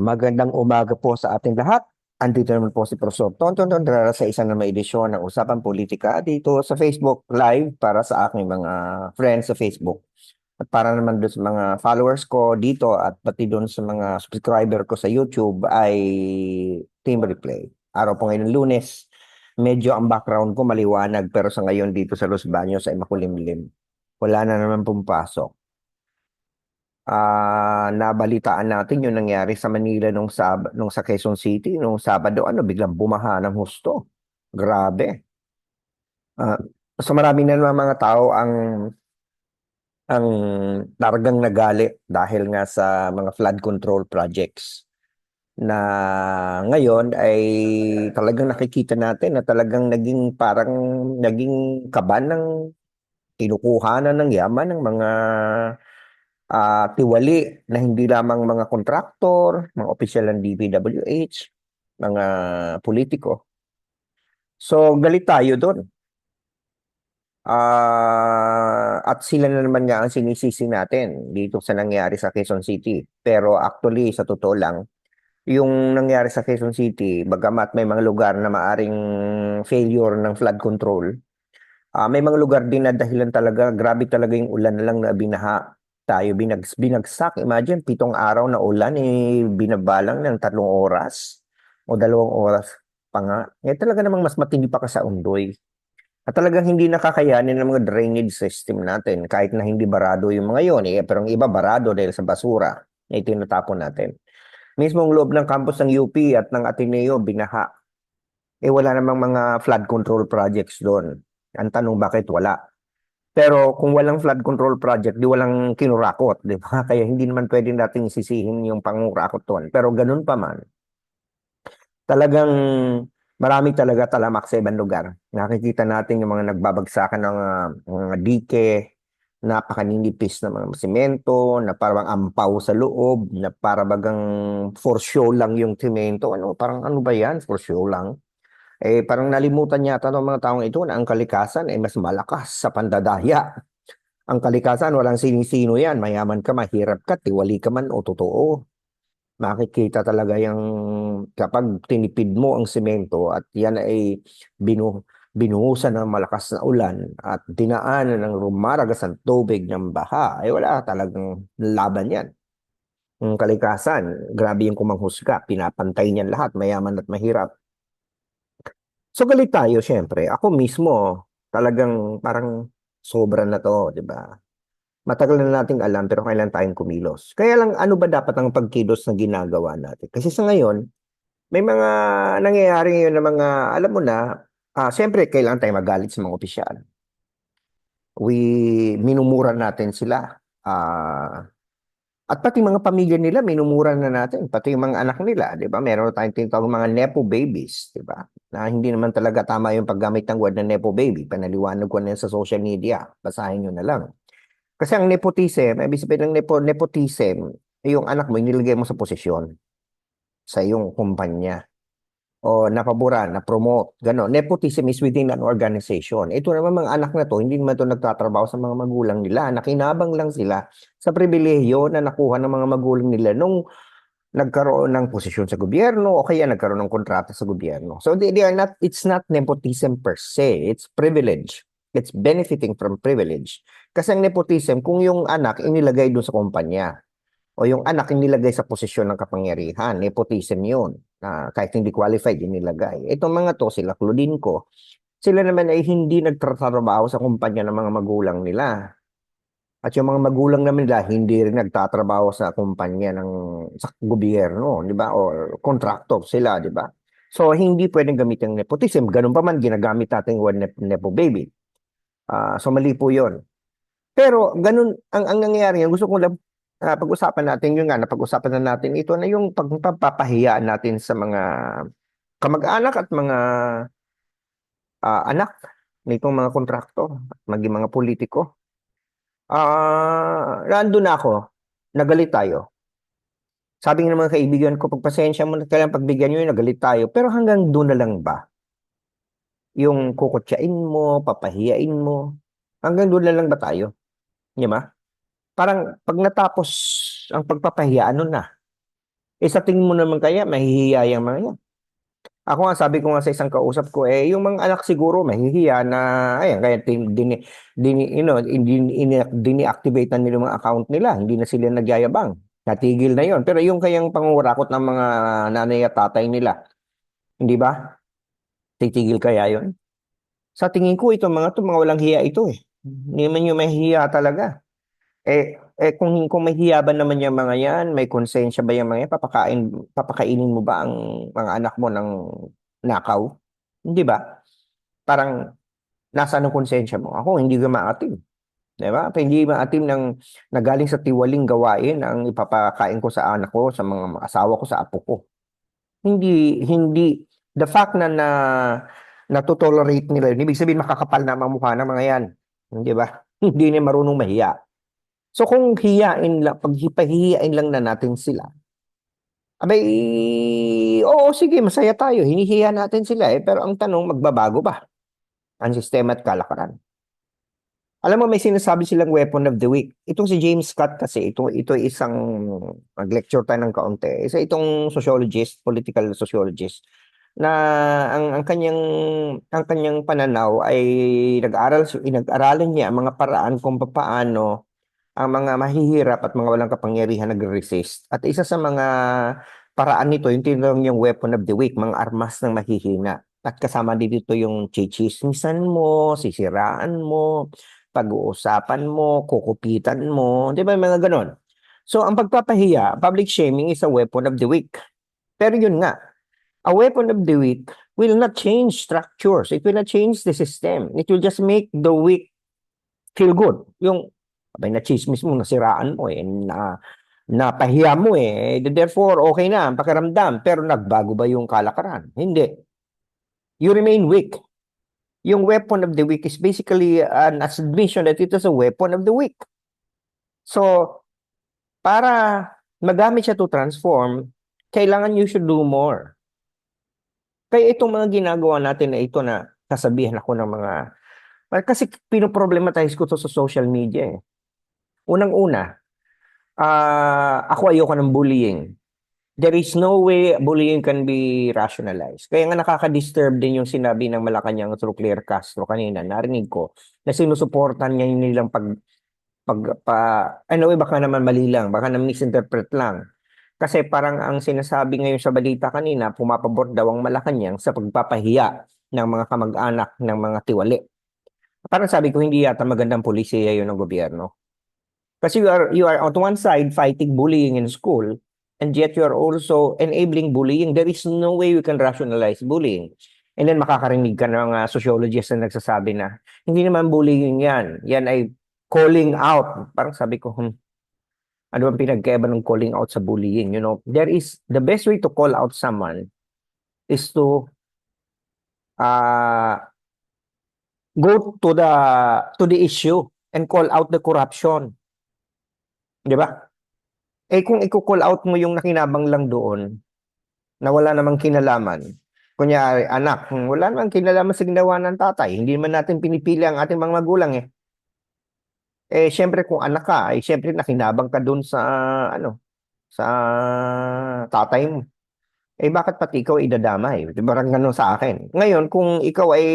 Magandang umaga po sa ating lahat. Andito naman po si Professor Tonton Tondrara sa isa na may edisyon ng Usapan Politika dito sa Facebook Live para sa aking mga friends sa Facebook. At para naman doon sa mga followers ko dito at pati doon sa mga subscriber ko sa YouTube ay Team Replay. Araw po ngayon lunes. Medyo ang background ko maliwanag pero sa ngayon dito sa Los Baños ay makulimlim. Wala na naman pumpasok ah nabalitaan natin yung nangyari sa Manila nung sab nung sa Quezon City nung Sabado ano biglang bumaha ng husto. Grabe. Ah, so marami na naman mga tao ang ang talagang nagalit dahil nga sa mga flood control projects na ngayon ay talagang nakikita natin na talagang naging parang naging kaban ng kinukuhanan ng yaman ng mga ah, tiwali na hindi lamang mga kontraktor, mga opisyal ng DPWH, mga politiko. So galit tayo doon. Ah, at sila na naman nga ang sinisisi natin dito sa nangyari sa Quezon City. Pero actually, sa totoo lang, yung nangyari sa Quezon City, bagamat may mga lugar na maaring failure ng flood control, ah, may mga lugar din na dahilan talaga, grabe talaga yung ulan lang na binaha tayo binag, binagsak. Imagine, pitong araw na ulan, eh, binabalang ng tatlong oras o dalawang oras pa nga. Eh, talaga namang mas matindi pa ka sa undoy. At talagang hindi nakakayanin ng mga drainage system natin kahit na hindi barado yung mga yon eh, pero ang iba barado dahil sa basura na itinatapon natin. Mismo ang loob ng campus ng UP at ng Ateneo binaha. Eh wala namang mga flood control projects doon. Ang tanong bakit wala? Pero kung walang flood control project, di walang kinurakot, di ba? Kaya hindi naman pwede nating sisihin yung pangurakot doon. Pero ganun pa man, talagang marami talaga talamak sa ibang lugar. Nakikita natin yung mga nagbabagsakan ng ah, mga dike, napakaninipis na mga semento, na parang ampaw sa loob, na para bagang for show lang yung semento. Ano, parang ano ba yan? For show lang. Eh, parang nalimutan yata ng mga taong ito na ang kalikasan ay mas malakas sa pandadaya. Ang kalikasan, walang sinisino yan. Mayaman ka, mahirap ka, tiwali ka man o totoo makikita talaga yung kapag tinipid mo ang semento at yan ay binu, binuhusan ng malakas na ulan at dinaanan ng rumaragas ng tubig ng baha, ay wala talagang laban yan. Ang kalikasan, grabe yung kumanghusga, pinapantay niyan lahat, mayaman at mahirap. So galit tayo, syempre. Ako mismo, talagang parang sobra na to, di ba? matagal na nating alam pero kailan tayong kumilos. Kaya lang ano ba dapat ang pagkilos na ginagawa natin? Kasi sa ngayon, may mga nangyayari ngayon na mga, alam mo na, ah, siyempre kailangan tayo magalit sa mga opisyal. We, minumura natin sila. Ah, at pati mga pamilya nila, minumura na natin. Pati yung mga anak nila, di ba? Meron tayong tinatawag mga nepo babies, di ba? Na hindi naman talaga tama yung paggamit ng word na nepo baby. Panaliwanag ko na sa social media. Basahin nyo na lang. Kasi ang nepotism, ibig sabihin ng nepo, nepotism, yung anak mo, inilagay mo sa posisyon sa iyong kumpanya. O napabura, na-promote, gano'n. Nepotism is within an organization. Ito naman mga anak na to, hindi naman to nagtatrabaho sa mga magulang nila. Nakinabang lang sila sa pribilehiyo na nakuha ng mga magulang nila nung nagkaroon ng posisyon sa gobyerno o kaya nagkaroon ng kontrata sa gobyerno. So they, they are not, it's not nepotism per se, it's privilege. It's benefiting from privilege. Kasi ang nepotism, kung yung anak inilagay doon sa kumpanya o yung anak inilagay sa posisyon ng kapangyarihan, nepotism yun. Na kahit hindi qualified, inilagay. Itong mga to, sila Claudine ko, sila naman ay hindi nagtatrabaho sa kumpanya ng mga magulang nila. At yung mga magulang naman nila, hindi rin nagtatrabaho sa kumpanya ng sa gobyerno, di ba? O contractor sila, di ba? So, hindi pwedeng gamitin ang nepotism. Ganun pa man, ginagamit natin word nep- nepo baby. Ah, so, mali po yun. Pero ganun ang ang nangyayari gusto ko lang ah, pag-usapan natin yun nga, napag-usapan na natin ito na yung pagpapahiya natin sa mga kamag-anak at mga ah, anak nitong mga kontraktor at maging mga politiko. Ah, nandun na ako, nagalit tayo. Sabi ng mga kaibigan ko, pagpasensya mo na kailangan pagbigyan nyo yun, nagalit tayo. Pero hanggang doon na lang ba? Yung kukutsain mo, papahiyain mo, hanggang doon na lang ba tayo? Di ba? Parang pag natapos ang pagpapahiya, ano na? Eh sa tingin mo naman kaya, mahihiya yung mga yan. Ako nga, sabi ko nga sa isang kausap ko, eh, yung mga anak siguro mahihiya na, ayan, kaya din, din, din, you know, din, dini-activate na nila mga account nila. Hindi na sila nagyayabang. Natigil na yon Pero yung kayang pangurakot ng mga nanay at tatay nila, hindi ba? Titigil kaya yon Sa tingin ko, itong mga to mga walang hiya ito eh. Hindi man yung mahihiya talaga. Eh, eh kung, kung may hiya ba naman yung mga yan, may konsensya ba yung mga yan, papakain, papakainin mo ba ang mga anak mo ng nakaw? Hindi ba? Parang, nasa ang konsensya mo? Ako, hindi ko maatim. Di ba? Hindi maatim ng nagaling sa tiwaling gawain ang ipapakain ko sa anak ko, sa mga asawa ko, sa apo ko. Hindi, hindi, the fact na na natotolerate nila yun, ibig sabihin makakapal na ang mukha ng mga yan. Di ba? Hindi na marunong mahiya. So kung hiyain lang, pag hipahihiyain lang na natin sila, abay, oo, sige, masaya tayo, hinihiya natin sila eh, pero ang tanong, magbabago ba? Ang sistema at kalakaran. Alam mo, may sinasabi silang weapon of the week. Itong si James Scott kasi, ito, ito isang, mag-lecture tayo ng kaunti, isa itong sociologist, political sociologist, na ang, ang kanyang ang kanyang pananaw ay nag-aral nag-aralan niya ang mga paraan kung paano ang mga mahihirap at mga walang kapangyarihan nagre-resist. At isa sa mga paraan nito, yung tinatawag yung weapon of the week, mga armas ng mahihina. At kasama dito yung chichismisan mo, sisiraan mo, pag-uusapan mo, kukupitan mo, di ba mga ganon. So ang pagpapahiya, public shaming is a weapon of the week. Pero yun nga, a weapon of the week will not change structures. It will not change the system. It will just make the weak feel good. Yung Abay, na-chismis mo, nasiraan mo eh, na, napahiya mo eh. Therefore, okay na ang pakiramdam. Pero nagbago ba yung kalakaran? Hindi. You remain weak. Yung weapon of the weak is basically an admission that it is a weapon of the weak. So, para magamit siya to transform, kailangan you should do more. Kaya itong mga ginagawa natin na ito na kasabihan ako ng mga kasi pinoproblematize ko to sa social media eh. Unang-una, uh, ako ayoko ng bullying. There is no way bullying can be rationalized. Kaya nga nakaka-disturb din yung sinabi ng Malacanang through Claire Castro kanina. Narinig ko na sinusuportan niya yung nilang pag pag pa anyway baka naman mali lang, baka na misinterpret lang. Kasi parang ang sinasabi ngayon sa balita kanina, pumapabor daw ang Malacanang sa pagpapahiya ng mga kamag-anak ng mga tiwali. Parang sabi ko hindi yata magandang polisiya yun ng gobyerno. Kasi you are, you are on one side fighting bullying in school, and yet you are also enabling bullying. There is no way we can rationalize bullying. And then makakarinig ka ng mga sociologists na nagsasabi na, hindi naman bullying yan. Yan ay calling out. Parang sabi ko, hmm, ano bang pinagkaiba ng calling out sa bullying? You know, there is, the best way to call out someone is to uh, go to the to the issue and call out the corruption. 'Di ba? Eh kung i-call out mo yung nakinabang lang doon na wala namang kinalaman. Kunyari, anak, wala namang kinalaman sa ginawa ng tatay. Hindi naman natin pinipili ang ating mga magulang eh. Eh syempre kung anak ka, eh syempre nakinabang ka doon sa ano, sa tatay mo. Eh bakit pati ikaw idadamay? Di ba ganun sa akin? Ngayon, kung ikaw ay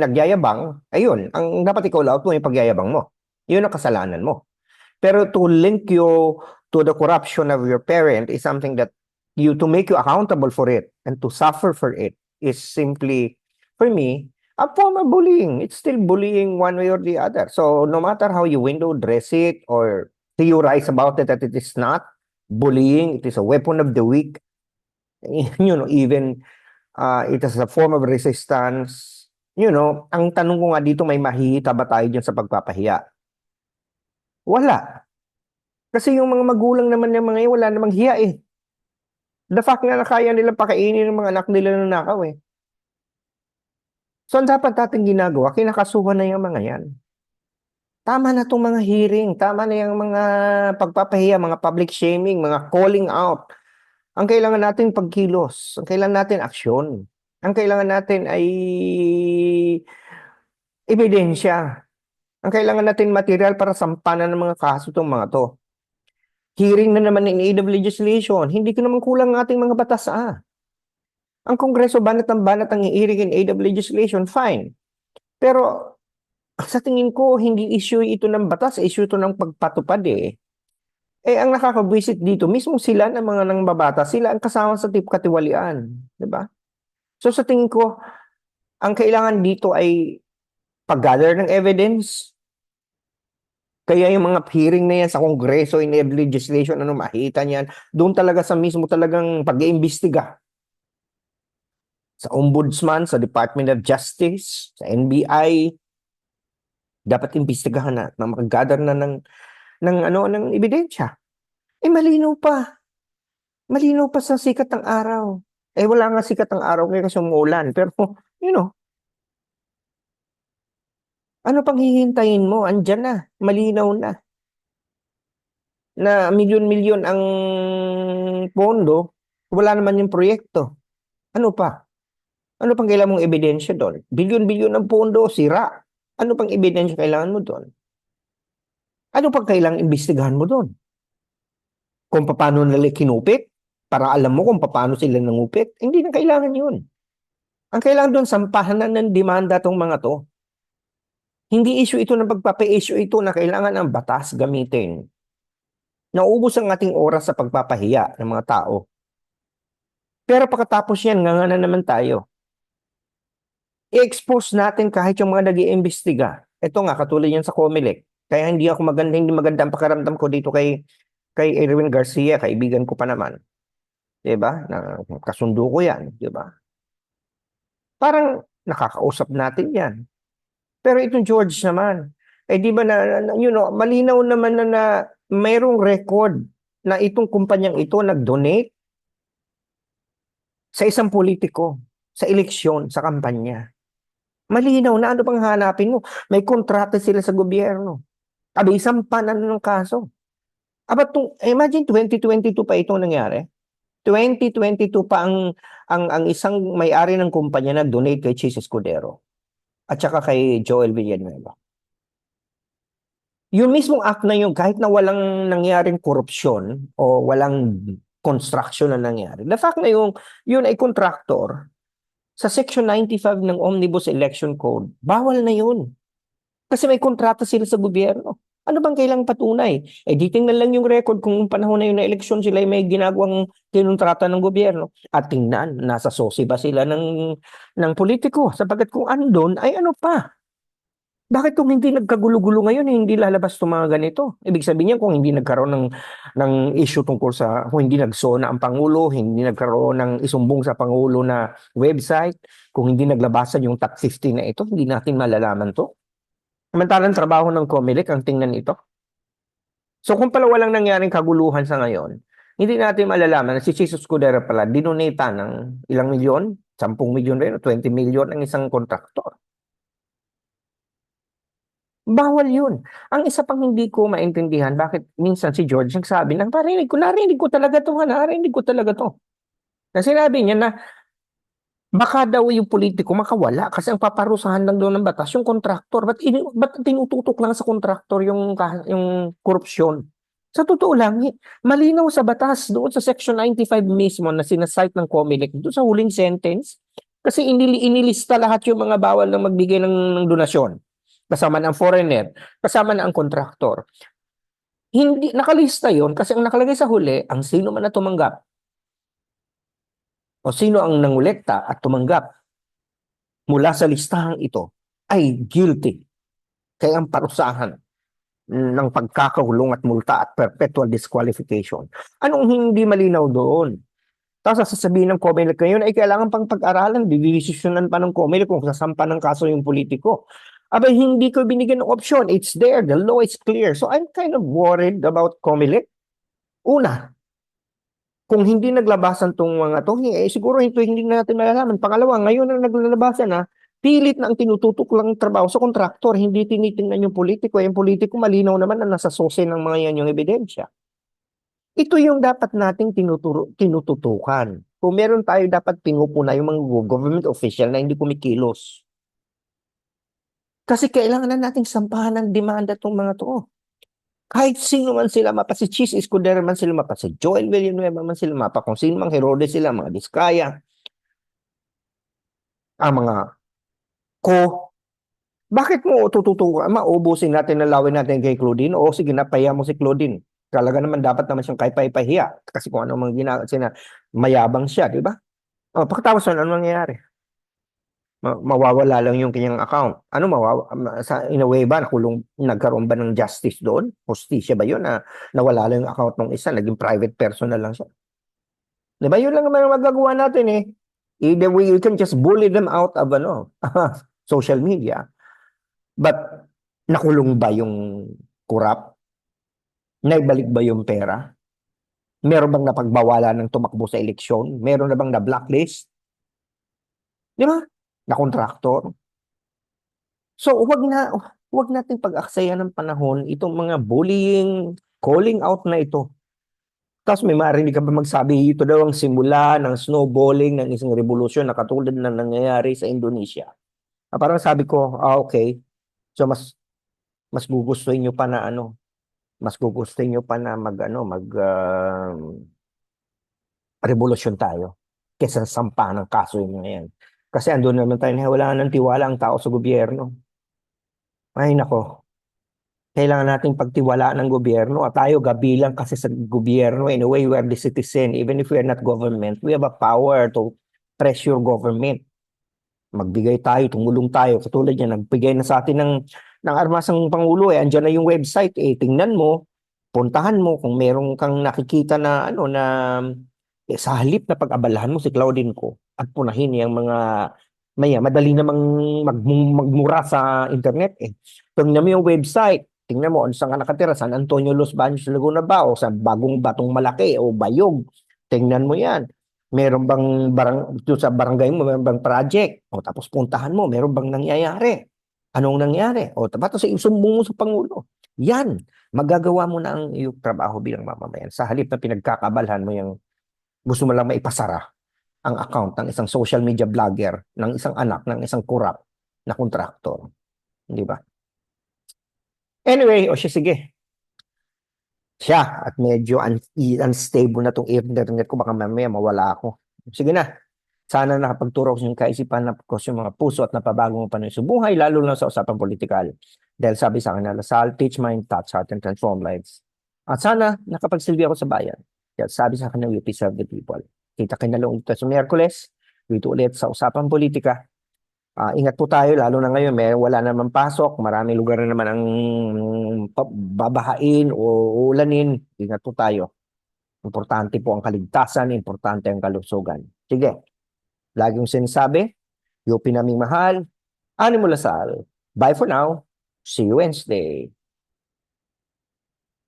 nagyayabang, ayun, ang dapat ikaw laot mo yung pagyayabang mo. Yun ang kasalanan mo. Pero to link you to the corruption of your parent is something that you to make you accountable for it and to suffer for it is simply for me a form of bullying. It's still bullying one way or the other. So no matter how you window dress it or theorize about it that it is not bullying, it is a weapon of the weak. You know, even uh, it is a form of resistance. You know, ang tanong ko nga dito, may mahihita ba tayo dyan sa pagpapahiya? Wala. Kasi yung mga magulang naman ng mga yun, wala namang hiya eh. The fact nga na kaya nilang pakainin ng mga anak nila na nakaw eh. So, ang dapat natin ginagawa, kinakasuhan na yung mga yan. Tama na itong mga hearing, tama na yung mga pagpapahiya, mga public shaming, mga calling out. Ang kailangan natin pagkilos, ang kailangan natin aksyon. Ang kailangan natin ay ebidensya. Ang kailangan natin material para sampanan ng mga kaso itong mga to. hearing na naman in aid of legislation. Hindi ko naman kulang ang ating mga batas ah. Ang Kongreso banat ang banat ang hearing in aid legislation, fine. Pero sa tingin ko, hindi issue ito ng batas, issue ito ng pagpatupad eh. Eh, ang nakakabwisit dito, mismo sila ng mga nang babata, sila ang kasama sa tip katiwalian. ba? So sa tingin ko, ang kailangan dito ay pag-gather ng evidence. Kaya yung mga hearing na yan sa Kongreso, in of legislation, ano makita niyan, doon talaga sa mismo talagang pag-iimbestiga. Sa Ombudsman, sa Department of Justice, sa NBI, dapat imbestigahan na, na makagather na ng, ng, ano, ng ebidensya. Eh, malinaw pa. Malinaw pa sa sikat ng araw. Eh, wala nga sikat ng araw kaya kasi umuulan. Pero, you know, ano pang hihintayin mo? Andyan na. Malinaw na. Na milyon-milyon ang pondo, wala naman yung proyekto. Ano pa? Ano pang kailangan mong ebidensya doon? Bilyon-bilyon ang pondo, sira. Ano pang ebidensya kailangan mo doon? Ano pang kailangan imbestigahan mo doon? Kung paano nila kinupit? Para alam mo kung paano sila nangupit? Hindi na kailangan yun. Ang kailangan doon, sampahan ng demanda tong mga to. Hindi issue ito ng pagpapa-issue ito na kailangan ng batas gamitin. Naubos ang ating oras sa pagpapahiya ng mga tao. Pero pagkatapos yan, nga na naman tayo. I-expose natin kahit yung mga nag iimbestiga Ito nga, katulad yan sa Comelec. Kaya hindi ako maganda, hindi maganda ang pakiramdam ko dito kay kay Erwin Garcia, kaibigan ko pa naman. 'Di ba? Na kasundo ko 'yan, 'di ba? Parang nakakausap natin 'yan. Pero itong George naman, eh di ba na, na you know, malinaw naman na, na mayroong record na itong kumpanyang ito nag-donate sa isang politiko sa eleksyon, sa kampanya. Malinaw na ano pang hanapin mo? May kontrata sila sa gobyerno. Abi, isang panan ng kaso. Aba, tung, imagine 2022 pa ito nangyari. 2022 pa ang ang ang isang may-ari ng kumpanya nag-donate kay Chis Escudero at saka kay Joel Villanueva. Yung mismong act na yun, kahit na walang nangyaring korupsyon o walang construction na nangyari, the fact na yung yun ay contractor, sa Section 95 ng Omnibus Election Code, bawal na yun. Kasi may kontrata sila sa gobyerno. Ano bang kailang patunay? Eh di lang yung record kung panahon na yun na eleksyon sila ay may ginagawang kinontrata ng gobyerno. At tingnan, nasa sosi ba sila ng, ng politiko? Sapagat kung andon, ay ano pa? Bakit kung hindi nagkagulo-gulo ngayon, eh, hindi lalabas itong mga ganito? Ibig sabihin niya kung hindi nagkaroon ng, ng issue tungkol sa, kung hindi nagsona ang Pangulo, hindi nagkaroon ng isumbong sa Pangulo na website, kung hindi naglabasan yung top 50 na ito, hindi natin malalaman to. Samantalang trabaho ng COMELEC ang tingnan ito. So kung pala walang nangyaring kaguluhan sa ngayon, hindi natin malalaman na si Jesus Scudero pala dinonata ng ilang milyon, 10 milyon rin, 20 milyon ang isang kontraktor. Bawal yun. Ang isa pang hindi ko maintindihan, bakit minsan si George nagsabi na, parinig ko, narinig ko talaga to, narinig ko talaga to. Na sinabi niya na, baka daw yung politiko makawala kasi ang paparusahan lang doon ng batas yung kontraktor. Ba't, in, ba't tinututok lang sa kontraktor yung, yung korupsyon? Sa totoo lang, eh, malinaw sa batas doon sa section 95 mismo na sinasite ng COMELEC doon sa huling sentence kasi inili, inilista lahat yung mga bawal na magbigay ng, ng donasyon kasama ng foreigner, kasama na ang kontraktor. Hindi nakalista 'yon kasi ang nakalagay sa huli, ang sino man na tumanggap o sino ang nangolekta at tumanggap mula sa listahang ito ay guilty. Kaya ang parusahan ng pagkakakulong at multa at perpetual disqualification. Anong hindi malinaw doon? Tapos sasabihin ng COMELEC ngayon ay kailangan pang pag-aralan, bibisisyonan pa ng COMELEC kung sasampa ng kaso yung politiko. Abay, hindi ko binigyan ng option. It's there. The law is clear. So I'm kind of worried about COMELEC. Una, kung hindi naglabasan tong mga to, eh, siguro ito hindi natin malalaman. Pangalawa, ngayon na naglalabasan na, pilit na ang tinututok lang trabaho sa kontraktor, hindi tinitingnan yung politiko. Yung politiko malinaw naman na nasa sose ng mga yan yung ebidensya. Ito yung dapat nating tinuturo, tinututukan. Kung meron tayo dapat pinupuna yung mga government official na hindi kumikilos. Kasi kailangan na nating sampahan ng demanda itong mga to. Kahit sino man sila mapa, si Chis Escudero man sila mapa, si Joel Villanueva man sila mapa, kung sino mang Herodes sila, mga Diskaya, ang mga ko, bakit mo tututukan, maubusin natin, nalawin natin kay Claudine, o sige, napaya mo si Claudine. Talaga naman dapat naman siyang kay pahiya kasi kung ano mang ginagawa sina mayabang siya, di ba? O, pagkatapos nun, ano mangyayari? Ma- mawawala lang yung kanyang account. Ano mawawa ma- sa in a way ba nakulong nagkaroon ba ng justice doon? Hustisya ba 'yun na nawala lang yung account ng isa, naging private person na lang siya? 'Di? 'Yun lang naman magagawa natin eh. Either way, you can just bully them out of ano, social media. But nakulong ba yung kurap? Naibalik ba yung pera? Meron bang napagbawalan ng tumakbo sa eleksyon? Meron na bang na blacklist? Di ba? Na kontraktor. So, wag na wag nating pag-aksaya ng panahon itong mga bullying, calling out na ito. Tapos may marinig ka ba magsabi, ito daw ang simula ng snowballing ng isang revolusyon na katulad ng nangyayari sa Indonesia. Ah, parang sabi ko, ah, okay. So, mas mas gugustuhin nyo pa na ano, mas gugustuhin nyo pa na mag, ano, mag, um, revolusyon tayo kesa sampa ng kaso yun na yan. Kasi andun naman tayo na wala ng tiwala ang tao sa gobyerno. Ay nako, kailangan nating pagtiwalaan ng gobyerno at tayo gabilang kasi sa gobyerno. In a way, we are the citizen. Even if we are not government, we have a power to pressure government. Magbigay tayo, tumulong tayo. Katulad yan, nagbigay na sa atin ng, ng armas ng Pangulo. Eh. Andiyan na yung website. Eh. Tingnan mo, puntahan mo kung meron kang nakikita na ano na eh, sa halip na pag-abalahan mo si Claudine ko at punahin yung mga maya madali namang mag, magmura sa internet eh. Tingnan mo yung website, tingnan mo saan ka nakatira, San Antonio, Los Baños, Laguna ba o sa bagong batong malaki o bayog. Tingnan mo yan. Meron bang barang, sa barangay mo, meron bang project? O tapos puntahan mo, meron bang nangyayari? Anong nangyari? O tapos isumbong mo sa Pangulo. Yan, magagawa mo na ang iyong trabaho bilang mamamayan. Sa halip na pinagkakabalhan mo yung gusto mo lang maipasara ang account ng isang social media vlogger, ng isang anak, ng isang kurap na kontraktor. Di ba? Anyway, o siya, sige. Siya, at medyo un- unstable na tong internet ko, baka mamaya mawala ako. Sige na. Sana nakapagturo ko yung kaisipan na ko yung mga puso at napabago mo pa ng buhay, lalo na sa usapang politikal. Dahil sabi sa akin na Lasal, teach mind, touch heart, and transform lives. At sana nakapagsilbi ako sa bayan. Sabi sa akin na we serve the people. Kita kayo na lang ulit sa Miyerkules. Dito ulit sa usapang politika. Ah, ingat po tayo, lalo na ngayon, may wala naman pasok, maraming lugar na naman ang babahain o ulanin. Ingat po tayo. Importante po ang kaligtasan, importante ang kalusugan. Sige, lagi yung sinasabi, UP naming mahal, Animo Lasal. Bye for now. See you Wednesday.